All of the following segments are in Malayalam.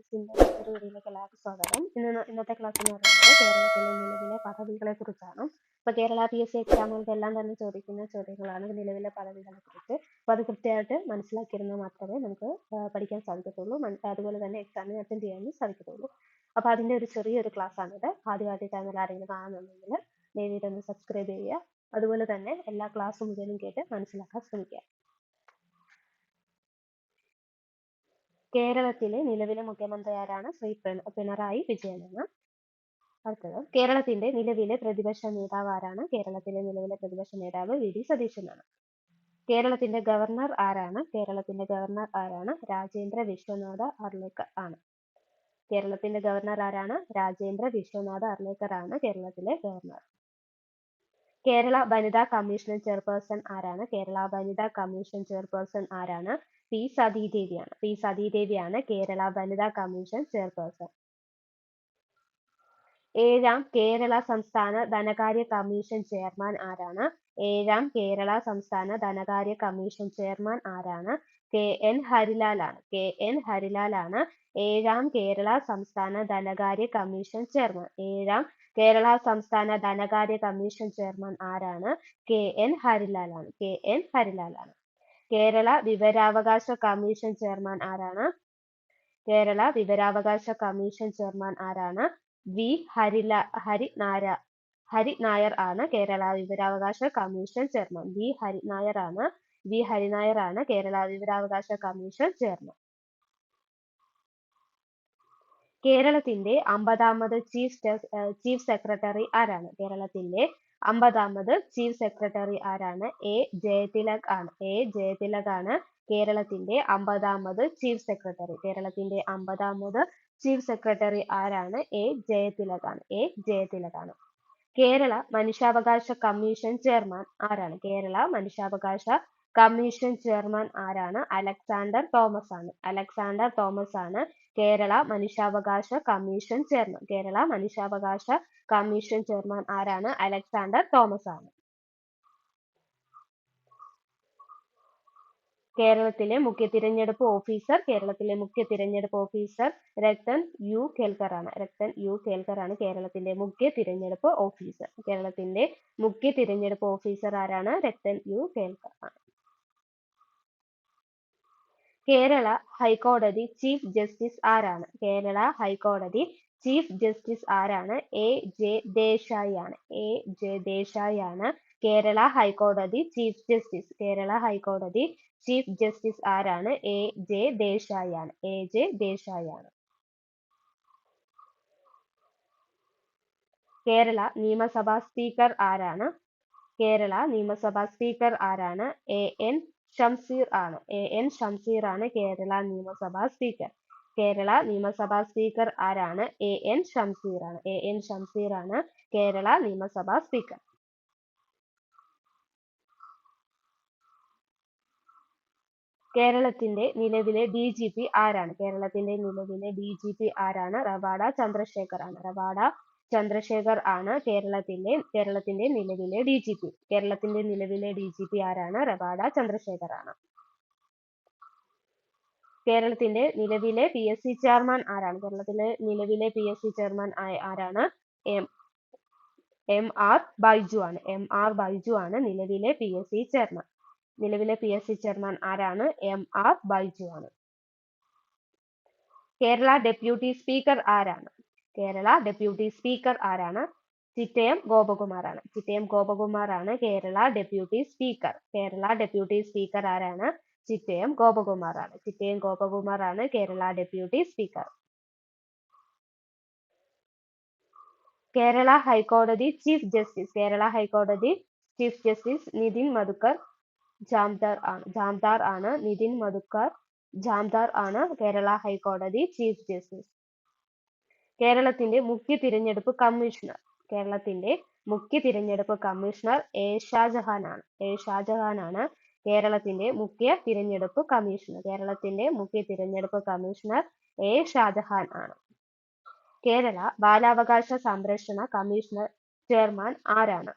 ക്ലാസ്സിന്റെ മറ്റൊരു വീഡിയോയിലേക്ക് എല്ലാവർക്കും ഇന്നത്തെ ക്ലാസ് എന്ന് പറയുന്നത് കേരളത്തിലെ നിലവിലെ പദവികളെ കുറിച്ചാണ് ഇപ്പോൾ കേരള പി എസ് സി എക്സാമുകൾക്ക് എല്ലാം തന്നെ ചോദിക്കുന്ന ചോദ്യങ്ങളാണ് നിലവിലെ പദവികളെ കുറിച്ച് അപ്പോൾ അത് കൃത്യമായിട്ട് മനസ്സിലാക്കിയിരുന്നാൽ മാത്രമേ നമുക്ക് പഠിക്കാൻ സാധിക്കത്തുള്ളൂ. അതുപോലെ തന്നെ എക്സാമിന് അറ്റൻഡ് ചെയ്യാനും സാധിക്കത്തുള്ളൂ. അപ്പോൾ അതിന്റെ ഒരു ചെറിയൊരു ക്ലാസ് ആണിത്. ആദ്യമായിട്ട് ചാനൽ ആരെങ്കിലും കാണുന്നുണ്ടെങ്കിൽ ദയവായിട്ട് ഒന്ന് സബ്സ്ക്രൈബ് ചെയ്യുക. അതുപോലെ തന്നെ എല്ലാ ക്ലാസ്സും മുഴുവനും കേട്ട് മനസ്സിലാക്കാൻ ശ്രമിക്കുക. കേരളത്തിലെ നിലവിലെ മുഖ്യമന്ത്രി ആരാണ് ശ്രീ പിണ- പിണറായി വിജയനാണ് അടുത്തത് കേരളത്തിന്റെ നിലവിലെ പ്രതിപക്ഷ നേതാവ് ആരാണ് കേരളത്തിലെ നിലവിലെ പ്രതിപക്ഷ നേതാവ് വി. ഡി. സതീശനാണ് കേരളത്തിന്റെ ഗവർണർ ആരാണ്? കേരളത്തിന്റെ ഗവർണർ ആരാണ്? രാജേന്ദ്ര വിശ്വനാഥ അർലേക്കർ ആണ്. കേരളത്തിന്റെ ഗവർണർ ആരാണ്? രാജേന്ദ്ര വിശ്വനാഥ അർലേക്കർ ആണ് കേരളത്തിലെ ഗവർണർ. കേരള വനിതാ കമ്മീഷൻ ചെയർപേഴ്സൺ ആരാണ്? കേരള വനിതാ കമ്മീഷൻ ചെയർപേഴ്സൺ ആരാണ്? പി സതീദേവിയാണ് പി സതീദേവിയാണ് കേരള വനിതാ കമ്മീഷൻ ചെയർപേഴ്സൺ. ഏഴാം കേരള സംസ്ഥാന ധനകാര്യ കമ്മീഷൻ ചെയർമാൻ ആരാണ്? ഏഴാം കേരള സംസ്ഥാന ധനകാര്യ കമ്മീഷൻ ചെയർമാൻ ആരാണ്? കെ എൻ ഹരിലാൽ ആണ് കെ എൻ ഹരിലാൽ ആണ് ഏഴാം കേരള സംസ്ഥാന ധനകാര്യ കമ്മീഷൻ ചെയർമാൻ. ഏഴാം കേരള സംസ്ഥാന ധനകാര്യ കമ്മീഷൻ ചെയർമാൻ ആരാണ്? കെ എൻ ഹരിലാൽ ആണ് കെ എൻ ഹരിലാൽ ആണ് കേരള വിവരാവകാശ കമ്മീഷൻ ചെയർമാൻ ആരാണ്? കേരള വിവരാവകാശ കമ്മീഷൻ ചെയർമാൻ ആരാണ്? വി ഹരില ഹരി നാര ഹരി നായർ ആണ് കേരള വിവരാവകാശ commission chairman. V Hari Nair ആണ് വി ഹരിനായർ ആണ് കേരള വിവരാവകാശ കമ്മീഷൻ ചെയർമാൻ. കേരളത്തിന്റെ അമ്പതാമത് ചീഫ് ചീഫ് സെക്രട്ടറി ആരാണ്? കേരളത്തിന്റെ അമ്പതാമത് ചീഫ് സെക്രട്ടറി ആരാണ്? എ. ജയതിലക് ആണ്. എ. ജയതിലക് ആണ് കേരളത്തിന്റെ അമ്പതാമത് ചീഫ് സെക്രട്ടറി. കേരളത്തിന്റെ അമ്പതാമത് ചീഫ് സെക്രട്ടറി ആരാണ്? എ. ജയതിലക് ആണ്. എ. ജയതിലക് ആണ്. കേരള മനുഷ്യാവകാശ കമ്മീഷൻ ചെയർമാൻ ആരാണ്? കേരള മനുഷ്യാവകാശ കമ്മീഷൻ ചെയർമാൻ ആരാണ്? അലക്സാണ്ടർ തോമസ് ആണ്. അലക്സാണ്ടർ തോമസ് ആണ് കേരള മനുഷ്യാവകാശ കമ്മീഷൻ ചെയർമാൻ കേരള മനുഷ്യാവകാശ കമ്മീഷൻ ചെയർമാൻ ആരാണ്? അലക്സാണ്ടർ തോമസ് ആണ്. കേരളത്തിലെ മുഖ്യ തിരഞ്ഞെടുപ്പ് ഓഫീസർ കേരളത്തിലെ മുഖ്യ തിരഞ്ഞെടുപ്പ് ഓഫീസർ രത്തൻ യു കേൽക്കർ ആണ്. രത്തൻ യു കേൽക്കർ ആണ് കേരളത്തിന്റെ മുഖ്യ തിരഞ്ഞെടുപ്പ് ഓഫീസർ കേരളത്തിന്റെ മുഖ്യ തിരഞ്ഞെടുപ്പ് ഓഫീസർ ആരാണ്? രത്തൻ യു കേൽക്കർ ആണ്. കേരള ഹൈക്കോടതി ചീഫ് ജസ്റ്റിസ് ആരാണ്? കേരള ഹൈക്കോടതി ചീഫ് ജസ്റ്റിസ് ആരാണ്? എ ജെ ദേശായി ആണ് എ ജെ ദേശായി ആണ് കേരള ഹൈക്കോടതി ചീഫ് ജസ്റ്റിസ് കേരള ഹൈക്കോടതി ചീഫ് ജസ്റ്റിസ് ആരാണ്? എ ജെ ദേശായി ആണ് എ ജെ ദേശായി ആണ് കേരള നിയമസഭാ സ്പീക്കർ ആരാണ്? കേരള നിയമസഭാ സ്പീക്കർ ആരാണ്? എ എൻ ഷംസീർ ആണ്. എ എൻ ഷംസീർ ആണ് കേരള നിയമസഭാ സ്പീക്കർ. കേരള നിയമസഭാ സ്പീക്കർ ആരാണ്? എ എൻ ഷംസീർ ആണ്. എ എൻ ഷംസീർ ആണ് കേരള നിയമസഭാ സ്പീക്കർ. കേരളത്തിന്റെ നിലവിലെ ഡി ജി പി ആരാണ്? കേരളത്തിന്റെ നിലവിലെ ഡി ജി പി ആരാണ്? റവാഡ ചന്ദ്രശേഖർ ആണ്. റവാഡ ചന്ദ്രശേഖർ ആണ് കേരളത്തിലെ കേരളത്തിന്റെ നിലവിലെ പി കേരളത്തിന്റെ നിലവിലെ പി ആരാണ്? റബാഡ ചന്ദ്രശേഖർ ആണ്. കേരളത്തിന്റെ നിലവിലെ സി ചെയർമാൻ ആരാണ്? കേരളത്തിലെ നിലവിലെ സി ചെയർമാൻ ആരാണ്? എം എം ആർ ബൈജു ആണ്. എം ആർ ബൈജു ആണ് നിലവിലെ സി ചെയർമാൻ നിലവിലെ സി ചെയർമാൻ ആരാണ്? എം ആർ ബൈജു ആണ്. കേരള ഡെപ്യൂട്ടി സ്പീക്കർ ആരാണ്? കേരള ഡെപ്യൂട്ടി സ്പീക്കർ ആരാണ്? ചിറ്റയം ഗോപകുമാർ ആണ് ചിറ്റയം ഗോപകുമാർ ആണ് Kerala deputy speaker. Kerala deputy speaker ആരാണ്? ചിറ്റയം ഗോപകുമാർ ആണ് ചിറ്റയം ഗോപകുമാർ ആണ് കേരള ഡെപ്യൂട്ടി സ്പീക്കർ. കേരള ഹൈക്കോടതി ചീഫ് ജസ്റ്റിസ്. കേരള ഹൈക്കോടതി ചീഫ് ജസ്റ്റിസ് നിതിൻ മധുക്കർ ജാംദാർ ആണ്. ജാംദാർ ആണ് നിതിൻ മധുക്കർ ജാംദാർ ആണ് കേരള ഹൈക്കോടതി ചീഫ് ജസ്റ്റിസ്. കേരളത്തിന്റെ മുഖ്യ തിരഞ്ഞെടുപ്പ് കമ്മീഷണർ. കേരളത്തിന്റെ മുഖ്യ തിരഞ്ഞെടുപ്പ് കമ്മീഷണർ എ ഷാജഹാൻ ആണ് എ ഷാജഹാൻ ആണ് കേരളത്തിന്റെ മുഖ്യ തിരഞ്ഞെടുപ്പ് കമ്മീഷണർ. കേരളത്തിന്റെ മുഖ്യ തിരഞ്ഞെടുപ്പ് കമ്മീഷണർ എ ഷാജഹാൻ ആണ്. കേരള ബാലാവകാശ സംരക്ഷണ കമ്മീഷണർ ചെയർമാൻ ആരാണ്?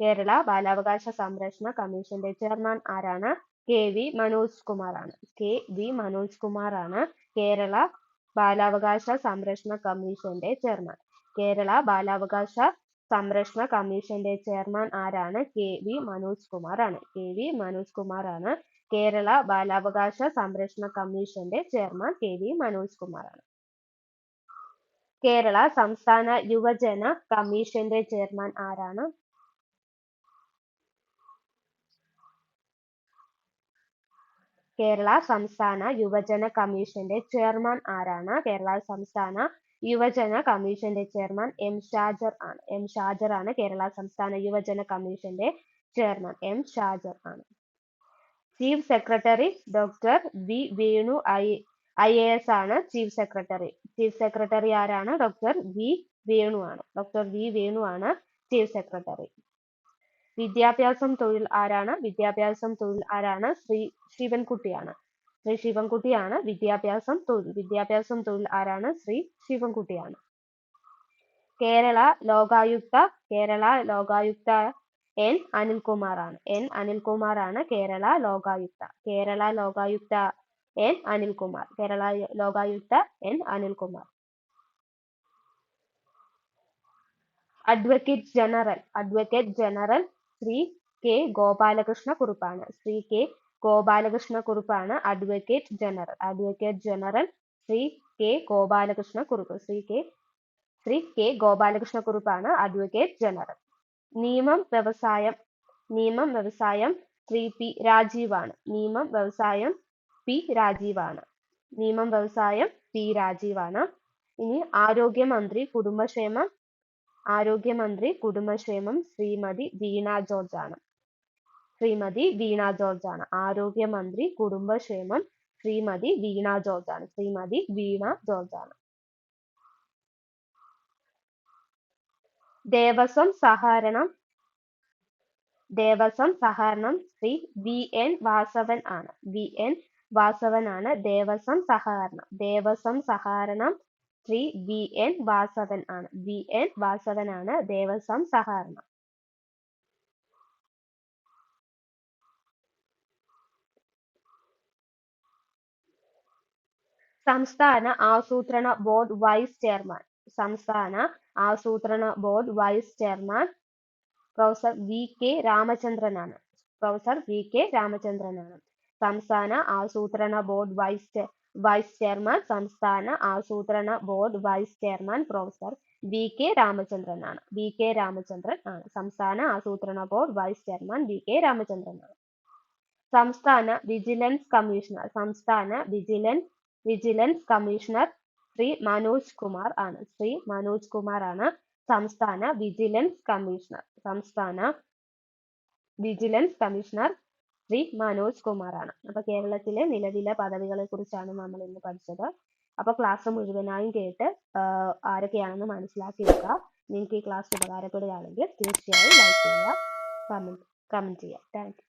കേരള ബാലാവകാശ സംരക്ഷണ കമ്മീഷന്റെ ചെയർമാൻ ആരാണ്? കെ വി മനോജ് കുമാർ ആണ്. കെ വി മനോജ് കുമാർ ആണ് കേരള ബാലാവകാശ സംരക്ഷണ കമ്മീഷന്റെ ചെയർമാൻ. കേരള ബാലാവകാശ സംരക്ഷണ കമ്മീഷന്റെ ചെയർമാൻ ആരാണ്? കെ വി മനോജ് കുമാർ ആണ് കെ വി മനോജ് കുമാർ ആണ് കേരള ബാലാവകാശ സംരക്ഷണ കമ്മീഷന്റെ chairman K V Manoj Kumar ആണ് കേരള സംസ്ഥാന യുവജന കമ്മീഷന്റെ ചെയർമാൻ ആരാണ്? കേരള സംസ്ഥാന യുവജന കമ്മീഷന്റെ ചെയർമാൻ ആരാണ്? കേരള സംസ്ഥാന യുവജന കമ്മീഷന്റെ ചെയർമാൻ എം ഷാജർ ആണ്. എം ഷാജർ ആണ് കേരള സംസ്ഥാന യുവജന കമ്മീഷന്റെ ചെയർമാൻ. എം ഷാജർ ആണ്. Chief secretary doctor V Venu I I A S ആണ് ചീഫ് സെക്രട്ടറി. ചീഫ് സെക്രട്ടറി ആരാണ്? ഡോക്ടർ വി വേണു ആണ്. ഡോക്ടർ വി വേണു ആണ് ചീഫ് സെക്രട്ടറി. വിദ്യാഭ്യാസം തൊഴിൽ ആരാണ്? വിദ്യാഭ്യാസം തൊഴിൽ ആരാണ്? ശ്രീ ശിവൻകുട്ടിയാണ് ശ്രീ ശിവൻകുട്ടിയാണ് വിദ്യാഭ്യാസം തൊഴിൽ വിദ്യാഭ്യാസം തൊഴിൽ ആരാണ്? ശ്രീ ശിവൻകുട്ടിയാണ് കേരള ലോകായുക്ത കേരള ലോകായുക്ത എൻ അനിൽകുമാർ ആണ് എൻ അനിൽകുമാർ ആണ് Kerala Lokayukta. Kerala Lokayukta N Anilkumar. Kerala Lokayukta N Anilkumar. Advocate general advocate general Shri K Gopalakrishna കുറുപ്പാണ്. Shri K Gopalakrishna കുറുപ്പാണ് advocate general advocate general Shri K Gopalakrishna Kurup. Shri K Shri K Gopalakrishna കുറുപ്പാണ് advocate general നിയമം വ്യവസായം നിയമം വ്യവസായം ശ്രീ പി രാജീവാണ്. നിയമം വ്യവസായം പി രാജീവാണ്. നിയമം വ്യവസായം പി രാജീവാണ്. ഇനി ആരോഗ്യമന്ത്രി കുടുംബക്ഷേമം ആരോഗ്യമന്ത്രി കുടുംബക്ഷേമം ശ്രീമതി വീണ ജോർജ് ആണ് ശ്രീമതി വീണ ജോർജ് ആണ് ആരോഗ്യമന്ത്രി കുടുംബക്ഷേമം ശ്രീമതി വീണ ജോർജ് ആണ് ശ്രീമതി വീണ ജോർജ് ആണ് ദേവസ്വം സഹകരണം ദേവസ്വം സഹകരണം ശ്രീ വി എൻ വാസവൻ ആണ്. വി എൻ വാസവൻ ആണ് ദേവസ്വം സഹകരണം. ദേവസ്വം സഹകരണം ശ്രീ വി എൻ വാസവൻ ആണ്. വി എൻ വാസവൻ ആണ് ദേവസ്വം സഹകരണം. സംസ്ഥാന ആസൂത്രണ ബോർഡ് വൈസ് ചെയർമാൻ. സംസ്ഥാന ആസൂത്രണ board vice chairman professor V K രാമചന്ദ്രനാണ് professor V K രാമചന്ദ്രനാണ് സംസ്ഥാന ആസൂത്രണ ബോർഡ് വൈസ് വൈസ് ചെയർമാൻ സംസ്ഥാന ആസൂത്രണ board vice chairman professor V K Ramachandran ആണ്. വി കെ രാമചന്ദ്രൻ ആണ്. സംസ്ഥാന ആസൂത്രണ board vice chairman V K Ramachandran ആണ്. സംസ്ഥാന വിജിലൻസ് കമ്മീഷണർ സംസ്ഥാന vigilance vigilance commissioner Shri Manoj Kumar ആണ്. ശ്രീ മനോജ് കുമാർ ആണ് സംസ്ഥാന വിജിലൻസ് കമ്മീഷണർ സംസ്ഥാന വിജിലൻസ് കമ്മീഷണർ ശ്രീ മനോജ് കുമാറാണ്. ആണ് അപ്പൊ കേരളത്തിലെ നിലവിലെ പദവികളെ കുറിച്ചാണ് നമ്മൾ ഇന്ന് പഠിച്ചത്. അപ്പൊ ക്ലാസ് മുഴുവനായും കേട്ട് ആരൊക്കെയാണെന്ന് മനസ്സിലാക്കി വെക്കുക നിങ്ങൾക്ക് ഈ ക്ലാസ് ഉപകാരപ്പെടുകയാണെങ്കിൽ തീർച്ചയായും ലൈക്ക് ചെയ്യുക കമന്റ് കമന്റ് ചെയ്യുക. താങ്ക്